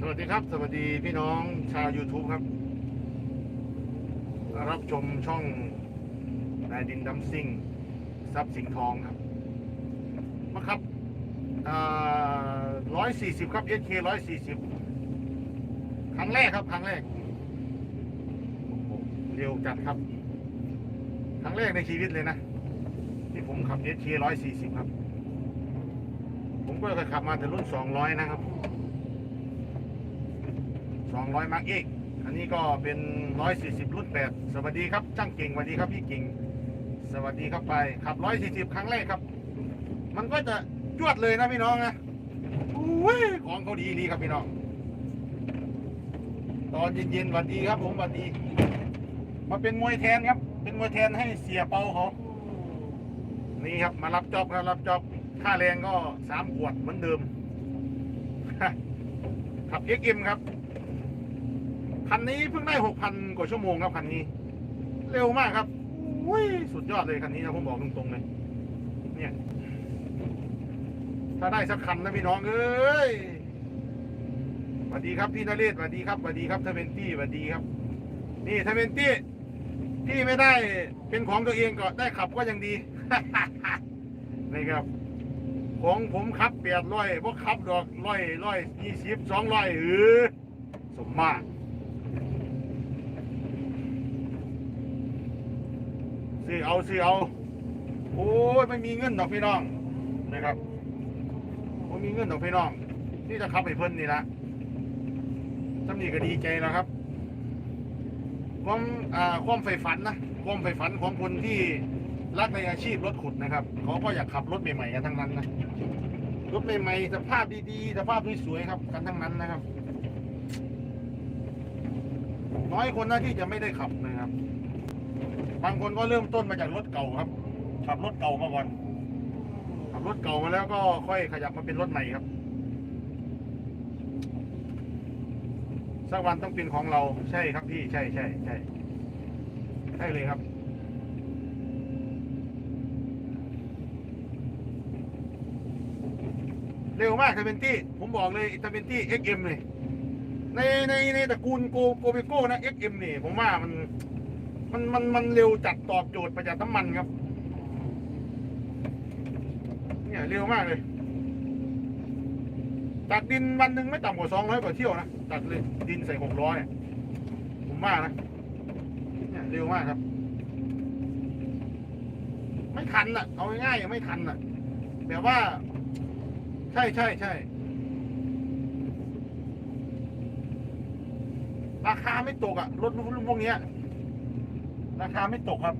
สวัสดีครับ สวัสดีพี่น้องชาว YouTube ครับ รับชมช่องนายดินดำซิ่งซับสิงทองครับมาครับร้อยสี่สิบครับ SK ร้อยสี่สิบครั้งแรกครับครั้งแรก เร็วจัดครับ ครั้งแรกในชีวิตเลยนะ ที่ผมขับ SK ร้อยสี่สิบครับ ผมก็เคยขับมาแต่รุ่นสองร้อยนะครับ 200มาร์กเอกอันนี้ก็เป็น 140 รุ่น 8 สวัสดีครับช่างเก่งสวัสดีครับพี่เก่ง สวัสดีครับไปขับ 140 ครั้งแรกครับ มันก็จะจวดเลยนะพี่น้องนะอุ้ยของเขาดีดีครับพี่น้อง ตอนเย็นๆสวัสดีครับผมสวัสดี มาเป็นมวยแทนครับ เป็นมวยแทนให้เสียเปาเขานี่ครับมารับจอบครับรับจอบค่าแรงก็สามขวดเหมือนเดิมขับ XM ครับ คันนี้เพิ่งได้หกพันกว่าชั่วโมงครับคันนี้ เร็วมากครับอุ้ยสุดยอดเลยคันนี้นะผมบอกตรงๆเลยเนี่ย ถ้าได้สักคันนะพี่น้องเอ้ยสวัสดีครับพี่นเรศสวัสดีครับสวัสดีครับเทเวนตี้สวัสดีครับ นี่เทเวนตี้ที่ไม่ได้เป็นของตัวเองก็ได้ขับก็ยังดีนี่ครับ ของผมขับเปียดร้อยพวกขับดอกร้อยร้อยยี่สิบสองร้อยเออสมมาก ซื้อเอาซื้อเอา โอ้ยไม่มีเงินดอกพี่น้องนะครับไม่มีเงินดอกพี่น้องที่จะขับไปเพิ่นนี่ละจำนี่ก็ดีใจแล้วครับ ความอ่าความใฝ่ฝันนะความใฝ่ฝันของคนที่รักในอาชีพรถขุดนะครับเขาก็อยากขับรถใหม่ๆกันทั้งนั้นนะรถใหม่ๆสภาพดีๆสภาพสวยๆครับ กันทั้งนั้นนะครับ น้อยคนนะที่จะไม่ได้ขับนะครับ บางคนก็เริ่มต้นมาจากรถเก่าครับ ขับรถเก่ามาก่อน ขับรถเก่ามาแล้วก็ค่อยขยับมาเป็นรถใหม่ครับ สักวันต้องเป็นของเราใช่ครับพี่ใช่ใช่ใช่ใช่เลยครับเร็วมากทเวนตี้ผมบอกเลยทเวนตี้ XM เลยในในในตระกูลโกโกเบโก้นะ XM นี่ผมว่ามัน มันมันมันเร็วจัดตอบโจทย์ประหยัดน้ำมันครับ เนี่ยเร็วมากเลยตักดินวันหนึ่งไม่ต่ำกว่าสองร้อยกว่าเที่ยวนะตักเลยดินใส่หกร้อยผมว่านะเนี่ยเร็วมากครับ ไม่ทันอะ เอาง่ายๆไม่ทันอะแบบว่า ใช่ใช่ใช่ราคาไม่ตกอะรถรุ่นพวกเนี้ย ราคาไม่ตกครับ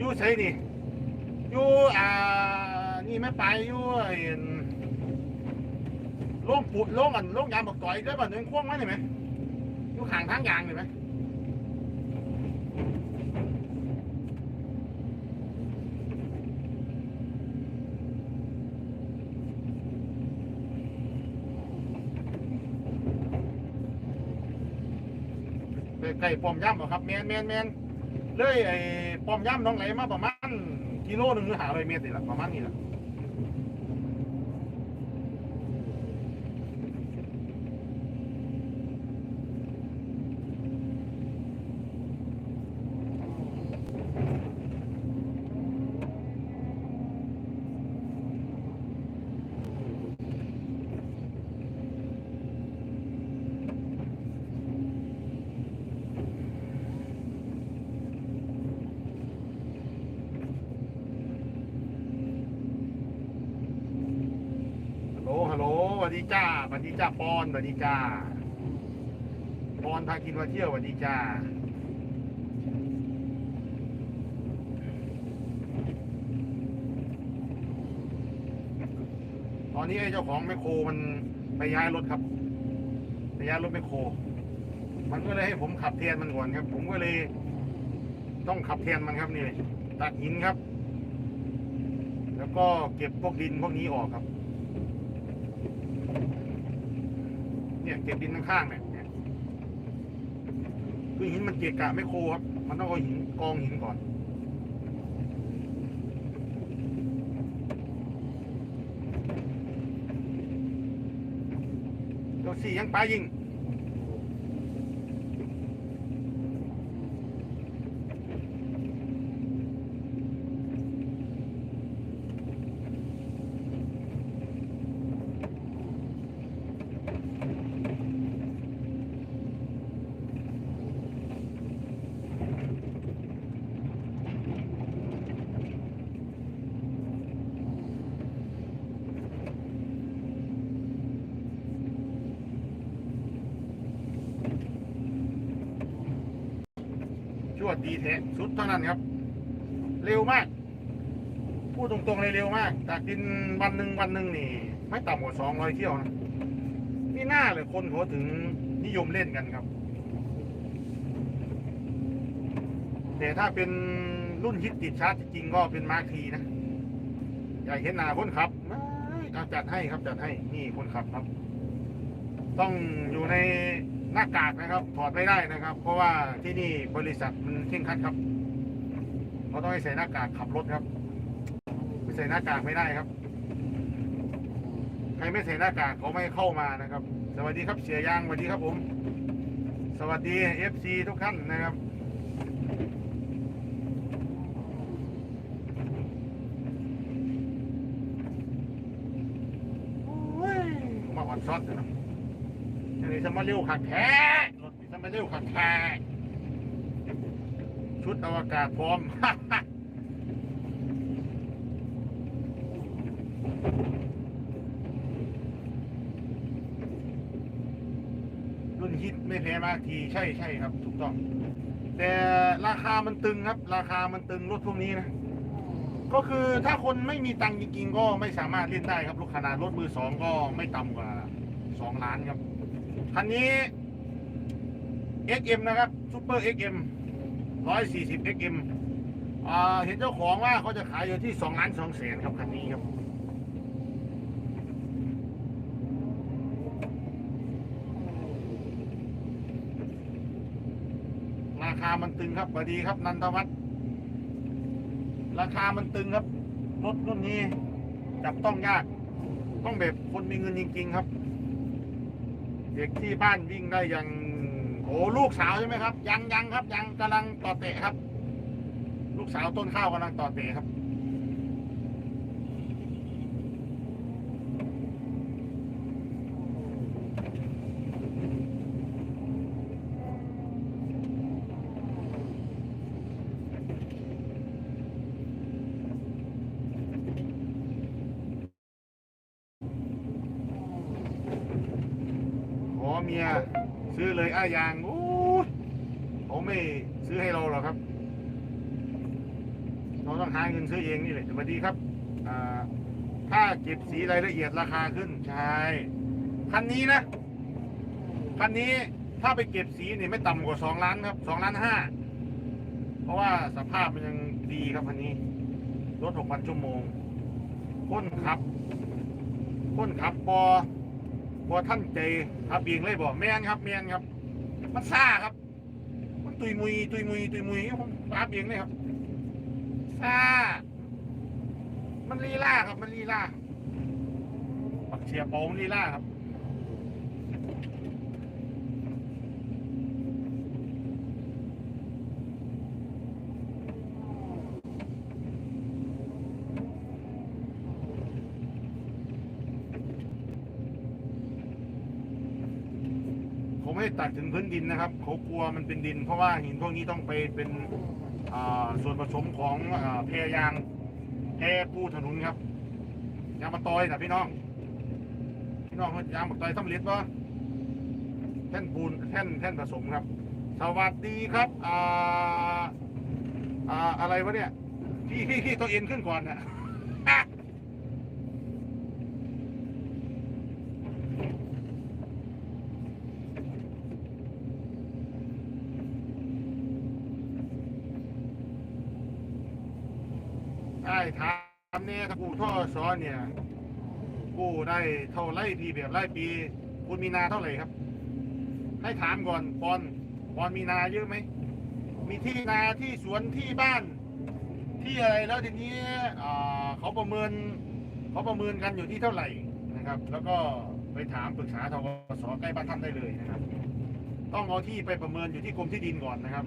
ยู่ใช่นี่ยู่อ่า นี่ไม่ไปยู่ไอ้โล่งปุ๋ยล่งอันล่งยางบอกต่อยได้ป่ะนึงควงไหมเห็นไหมยู่ข่างทั้งยางเห็นไหม ใกล้ป้อมย่ำเหรอครับแมนแมนแมนเลยไอ้ป้อมย่ำน้องไหลมาประมาณกิโลหนึ่งหรือหาเลยเมตรนี่แหละประมาณนี้แหละ ฮัลโหล ฮัลโหลสวัส ดีจ้าสวัสดีจ้าปอนสวัสดีจ้าปอนพากินมาเที่ยวสวัสดีจ้าตอนนี้ไอ้เจ้าของแมคโครมันไปย้ายรถครับไปย้ายรถแมคโคร มันก็เลยให้ผมขับแทนมันก่อนครับ ผมก็เลย ต้องขับแทนมันครับนี่ตัดหินครับ แล้วก็เก็บพวกดินพวกนี้ออกครับ เนี่ยเศษดินข้างๆเนี่ยคือหินมันเกะกะไม่โคครับ มันต้องเอาหินกองหินก่อนเจ้าสี่ยังปลายิง ดีแท้สุดเท่านั้นครับ เร็วมาก พูดตรงๆเลยเร็วมาก จากดินวันหนึ่งวันหนึ่งนี่ ไม่ต่ำกว่าสองร้อยเที่ยวนะนี่น่าเลยคนเขาถึงนิยมเล่นกันครับ แต่ถ้าเป็นรุ่นฮิตติดชาร์จจริงก็เป็นมาร์คีนะ อยากเห็นหน้าคนขับเอาจัดให้ครับจัดให้นี่คนขับครับ ต้องอยู่ใน หน้ากากนะครับ ถอดไม่ได้นะครับ เพราะว่าที่นี่บริษัทมันเคร่งครัดครับเขาต้องให้ใส่หน้ากากขับรถครับไม่ใส่หน้ากากไม่ได้ครับ ใครไม่ใส่หน้ากากเขาไม่เข้ามานะครับ สวัสดีครับเสียยางสวัสดีครับผม สวัสดีเอฟซีทุกท่านนะครับโอ้ยมาอ่อนซอดเลยนะ ยังไงจะมาเร็วขัดแท้รถนี่จะมาเร็วขัดแท้ชุดอวกาศพร้อมรุ่นฮิตไม่แพ้มากทีใช่ใช่ครับ ถูกต้อง แต่ราคามันตึงครับ ราคามันตึงรถพวกนี้นะก็คือถ้าคนไม่มีตังค์จริงๆก็ไม่สามารถเล่นได้ครับรถขนาดรถมือสองก็ไม่ต่ำกว่าสองล้านครับ คันนี้ XM นะครับซูเปอร์ XM 140 XM อ่าเห็นเจ้าของว่าเขาจะขายอยู่ที่2ล้าน2แสนครับคันนี้ครับราคามันตึงครับสวัสดีครับ นันทวัฒน์ราคามันตึงครับรถรุ่นนี้จับต้องยาก ต้องแบบคนมีเงินจริง ๆ ครับ เด็กที่บ้านวิ่งได้ยังโอ้ลูกสาวใช่ไหมครับ ยังยังครับ ยังกำลังต่อเตะครับ ลูกสาวต้นข้าวกำลังต่อเตะครับ ขอ เมีย ซื้อเลยอ้ายางโอ้ยเขาไม่ซื้อให้เราหรอกครับ เราต้องหาเงินซื้อเองนี่แหละสวัสดีครับถ้าเก็บสีรายละเอียดราคาขึ้นใช่คันนี้นะคันนี้ถ้าไปเก็บสีเนี่ยไม่ต่ำกว่าสองล้านครับสองล้านห้าเพราะว่าสภาพมันยังดีครับคันนี้รถหกพันชั่วโมงคนขับคนขับปอ บอท่านใจครับเองเลยบอกแม่นครับแม่นครับ มันซ่าครับ มันตุยมุยตุยมุยตุยมุยผมครับเองเลยครับซ่า มันลีลาครับ มันลีลาปักเชียร์โปมนลีลาครับ เขาไม่ได้ ตัดถึงพื้นดินนะครับเขากลัวมันเป็นดิน เพราะว่าหินพวกนี้ต้องไปเป็นส่วนผสมของเพยางแพปูถนนครับยางมะตอยนะพี่น้อง พี่น้องยางมะตอยสำเร็จปะแท่นปูนแท่นแท่นผสมครับ สวัสดีครับอ่าอ่าอะไรวะเนี่ยพี่พี่พี่ตัวเอ็นขึ้นก่อนนะ ถามเนี่ยถ้ากูท่อซอเนี่ย กูได้เท่าไรปีแบบไรปี คุณมีนาเท่าไหร่ครับ ให้ถามก่อนปอนปอนมีนาเยอะไหม มีที่นาที่สวนที่บ้าน ที่อะไรแล้วทีนี้เขาประเมินเขาประเมินกันอยู่ที่เท่าไหร่นะครับ แล้วก็ไปถามปรึกษาทกสใกล้บ้านท่านได้เลยนะครับ ต้องเอาที่ไปประเมินอยู่ที่กรมที่ดินก่อนนะครับ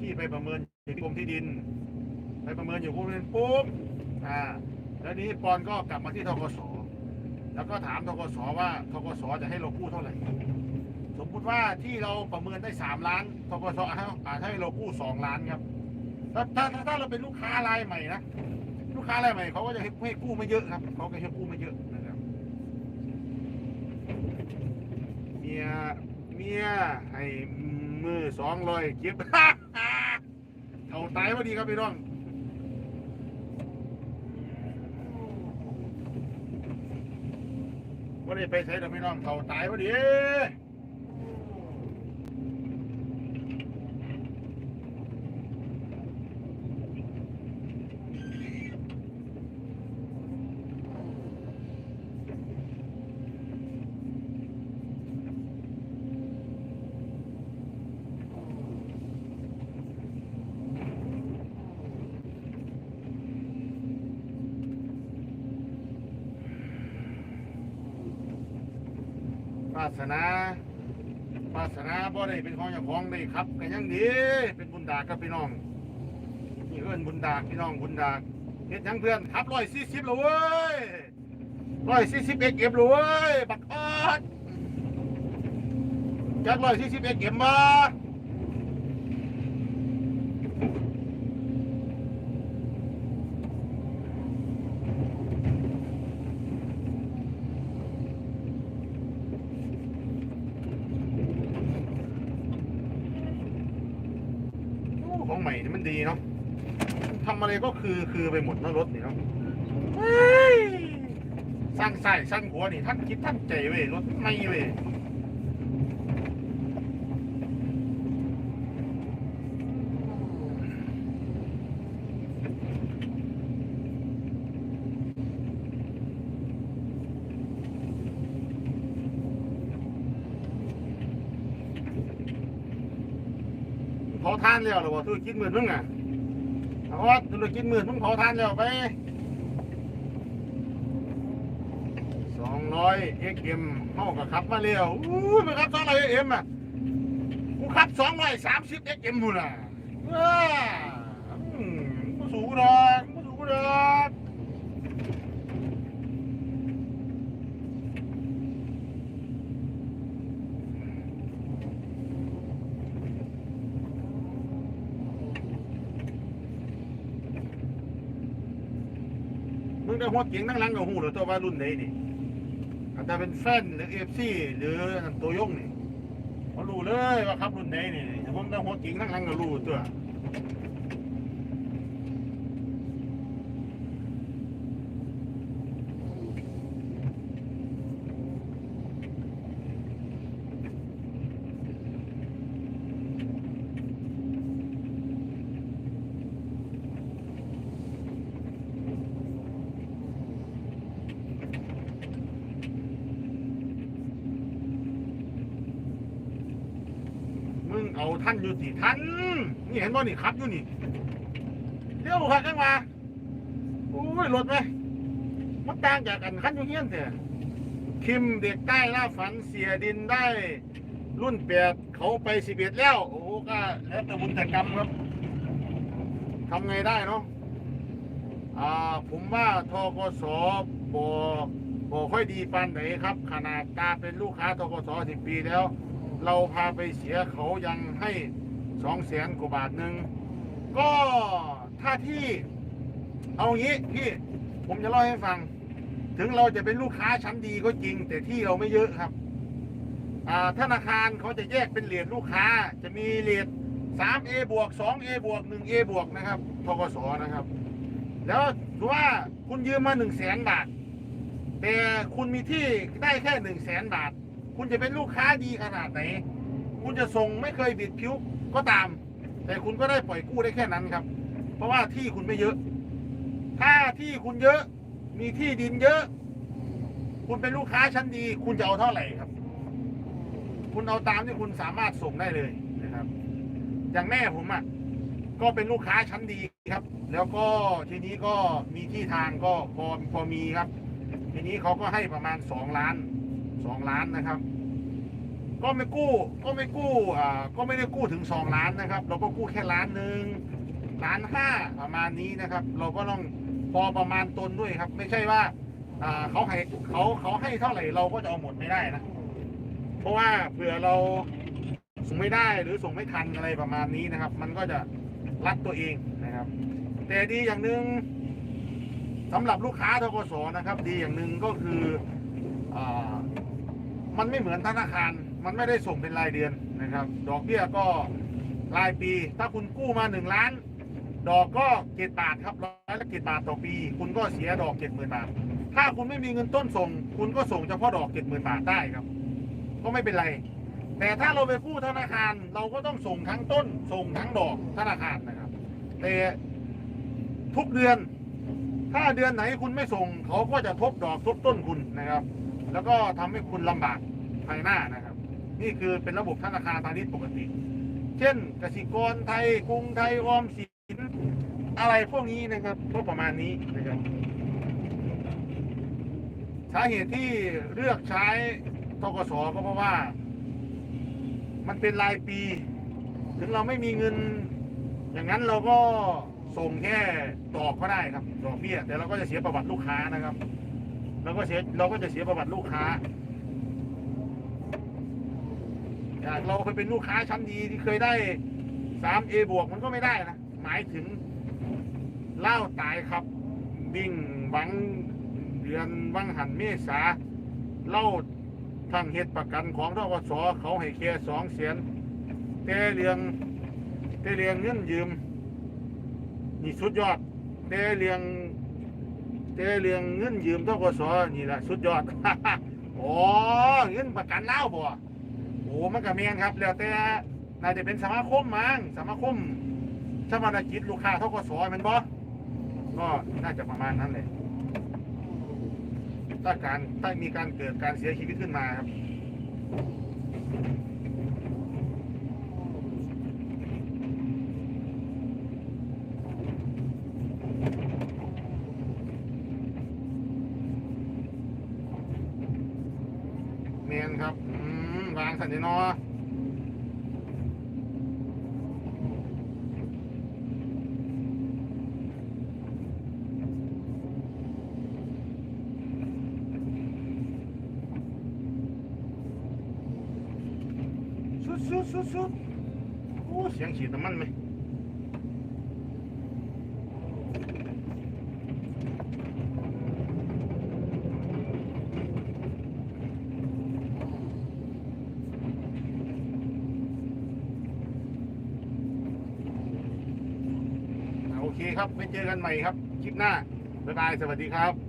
ที่ไปประเมินอยู่ที่กรมที่ดิน ไปประเมินอยู่กรมที่ดินปุ๊บอ่าแล้วนี้ปอนก็กลับมาที่ทกสแล้วก็ถามทกสว่าทกสจะให้เรากู้เท่าไหร่ สมมุติว่าที่เราประเมินได้สามล้านทกสอาจให้เรากู้สองล้านครับถ้าถ้าถ้าถ้าเราเป็นลูกค้ารายใหม่นะลูกค้ารายใหม่เขาก็จะให้ให้กู้ไม่เยอะครับเขาก็ให้กู้ไม่เยอะนะครับเมียเมียให้มือสองร้อยเก็บเอาตายพอดีครับพี่น้อง ว่าได้ไปใช้ดอกพี่น้องเขาตายพอดี สนาวาสนาบ่ได้เป็นของเจ้าของได้ครับก็ยังดีเป็นบุญดาครับพี่น้องนี่เอิ้นบุญดากพี่น้องบุญดากเห็ดยังเพื่อนขับร้อยสี่สิบเลยเว้ยร้อยสี่สิบเอ็กเอ็มเลยเว้ยบักออดจัดร้อยสี่สิบเอ็กเอ็มมาโอ้ของใหม่นี่มันดีเนาะทำอะไร ก็คือคือไปหมดนะรถนี่เนาะเฮ้ยสร้างใส่สร้างหัวนี่ท่านคิดท่านใจเว้ยรถไม่เว้ยเผาทานแล้วหรอวะธุรกิจหมื่นมึงอะ เอาว่าธุรกิจหมื่นมึงเผาทานแล้วไปสองร้อยเอ็กเอ็มเข้ากับขับมาเร็วอู้ยไปขับสองร้อยเอ็กเอ็มอะกูขับสองร้อยสามสิบเอ็กเอ็มมูน่ะว้าอืมกูสูงดอกกูสูงดอก หัวเก่งนั่งหลังกับหูหรือตัวว่ารุ่นไหนนี่อาจจะเป็นแฟนหรือเอฟซีหรือตัวยงนี่เขารู้เลยว่าขับรุ่นไหนนี่ผมนั่งหัวเก่งนั่งหลังก็รู้ตัว มึงเอา ท่านอยู่สิท่านนี่เห็นบ่นี่ขับอยู่นี่เลี้ยวขับกันมาโอ้ยรถไหมมันต่างจากกันขั้นอยู่เงี้ยนเถอะคิมเด็กใต้ล่าฝันเสียดินได้ รุ่นแปดเขาไปสิบเอ็ดแล้ว โอ้ก็แล้วแต่บุญแต่กรรมครับทำไงได้เนาะอ่าผมว่าทกสบอบอค่อยดีปานไหนครับ ขนาดตาเป็นลูกค้าทกสสิบปีแล้ว เราพาไปเสียเขายังให้สองแสนกว่าบาทหนึ่งก็ถ้าที่เอางี้พี่ผมจะเล่าให้ฟัง ถึงเราจะเป็นลูกค้าชั้นดีก็จริง แต่ที่เราไม่เยอะครับอ่าธนาคารเขาจะแยกเป็นเหรียญลูกค้า จะมีเหรียญ 3A บวก 2A บวก 1A บวกนะครับทกสนะครับ แล้วถือว่าคุณยืมมา1 0 0 0 0แสนบาท แต่คุณมีที่ได้แค่1 0 0 0 0แสนบาท คุณจะเป็นลูกค้าดีขนาดไหน คุณจะส่งไม่เคยบิดผิวก็ตาม แต่คุณก็ได้ปล่อยกู้ได้แค่นั้นครับ เพราะว่าที่คุณไม่เยอะ ถ้าที่คุณเยอะมีที่ดินเยอะ คุณเป็นลูกค้าชั้นดี คุณจะเอาเท่าไหร่ครับ คุณเอาตามที่คุณสามารถส่งได้เลยนะครับ อย่างแม่ผมอะก็เป็นลูกค้าชั้นดีครับ แล้วก็ทีนี้ก็มีที่ทางก็พอพอมีครับ ทีนี้เขาก็ให้ประมาณสองล้าน สองล้านนะครับ ก็ไม่กู้ ก็ไม่กู้อ่าก็ไม่ได้กู้ถึงสองล้านนะครับ เราก็กู้แค่ล้านหนึ่งล้านห้าประมาณนี้นะครับ เราก็ต้องพอประมาณตนด้วยครับ ไม่ใช่ว่าอ่าเขาให้เขาเขาให้เท่าไหร่เราก็จะเอาหมดไม่ได้นะเพราะว่าเผื่อเราส่งไม่ได้หรือส่งไม่ทันอะไรประมาณนี้นะครับ มันก็จะรัดตัวเองนะครับ แต่ดีอย่างหนึ่งสำหรับลูกค้าทกสนะครับ ดีอย่างหนึ่งก็คืออา มันไม่เหมือนธนาคาร มันไม่ได้ส่งเป็นรายเดือนนะครับ ดอกเบี้ยก็รายปี ถ้าคุณกู้มาหนึ่งล้าน ดอกก็เจ็ดบาทครับร้อยละเจ็ดบาทต่อปี คุณก็เสียดอกเจ็ดหมื่นบาท ถ้าคุณไม่มีเงินต้นส่ง คุณก็ส่งเฉพาะดอกเจ็ดหมื่นบาทได้ครับ ก็ไม่เป็นไร แต่ถ้าเราไปกู้ธนาคาร เราก็ต้องส่งทั้งต้น ส่งทั้งดอกธนาคารนะครับ แต่ทุกเดือน ถ้าเดือนไหนคุณไม่ส่ง เขาก็จะทบดอกทบต้นคุณนะครับ แล้วก็ทำให้คุณลำบากภายหน้านะครับ นี่คือเป็นระบบธนาคารพาณิชย์ปกติ เช่นกสิกรไทยกรุงไทยออมสินอะไรพวกนี้นะครับก็ประมาณนี้นะครับสาเหตุที่เลือกใช้ทกสก็เพราะว่า มันเป็นรายปี ถึงเราไม่มีเงิน อย่างนั้นเราก็ ส่งแค่ดอกก็ได้ครับดอกเบี้ยแต่เราก็จะเสียประวัติลูกค้านะครับเราก็เสียเราก็จะเสียประวัติลูกค้าอยางเราเคยเป็นลูกค้าชั้นดีที่เคยได้สามเอบวกมันก็ไม่ได้นะหมายถึงเล่าตายครับวิ่งหวังเดือนวังหันเมษาเล่าทางเหตุประกันของทกสเขาให้แค่สองเสียนแต่เรื่องแต่เรื่องเงินยืม นี่สุดยอด แต่เรื่องแต่เรื่องเงินยืมทกสนี่แหละสุดยอด อ๋อเงินประกันเล่าบ่โอ้มันก็เมียนครับ แล้วแต่น่าจะเป็นสมาคมมั้งสมาคมชาวบ้านกิจลูกค้าทกสแมันบ่ก็น่าจะประมาณนั้นเลยถ้าการถ้ามีการเกิดการเสียชีวิตขึ้นมาครับ เมียนครับ อืม วางสั นอสุดสุดสุดสุดโอ้เสียงฉีดน้ำมันไหม อ่าโอเคครับ ไป เจอกันใหม่ครับ คลิปหน้าบ๊ายบาย สวัสดีครับ